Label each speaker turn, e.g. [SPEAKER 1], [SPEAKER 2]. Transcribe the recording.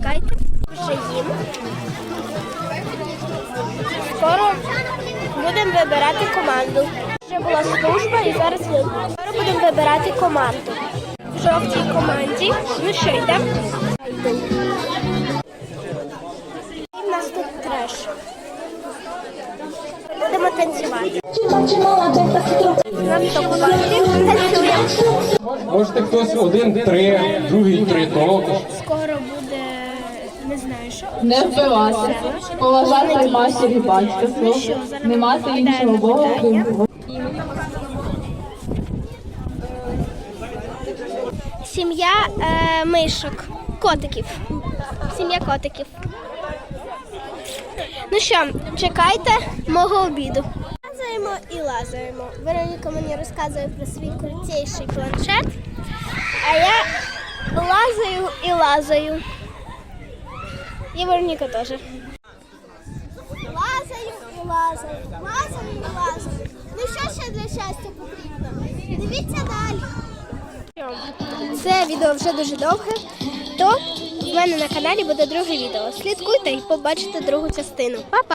[SPEAKER 1] Чекайте, вже їм. Скоро будемо вибирати команду. Вже була служба і зараз скоро будемо вибирати команду. В жовтій команді. Ну що, йдемо? Нас тут треш. Будемо танцювати. Нам до.
[SPEAKER 2] Можете хтось один три, другий три,
[SPEAKER 1] то. Не знаю що.
[SPEAKER 3] Не вбивати, поважати матір і батька свого, не мати іншого Бога, крім Бога.
[SPEAKER 1] Сім'я е, мишок, котиків. Сім'я котиків. Ну що, чекайте мого обіду. Лазаємо і лазаємо. Вероніка мені розказує про свій крутіший планшет, а я лазаю і лазаю. І Вероника теж. Лазаю лазаю, лазаю лазаю. Ну що ще для щастя потрібно? Дивіться далі. Це відео вже дуже довге, то в мене на каналі буде друге відео. Слідкуйте і побачите другу частину. Па-па!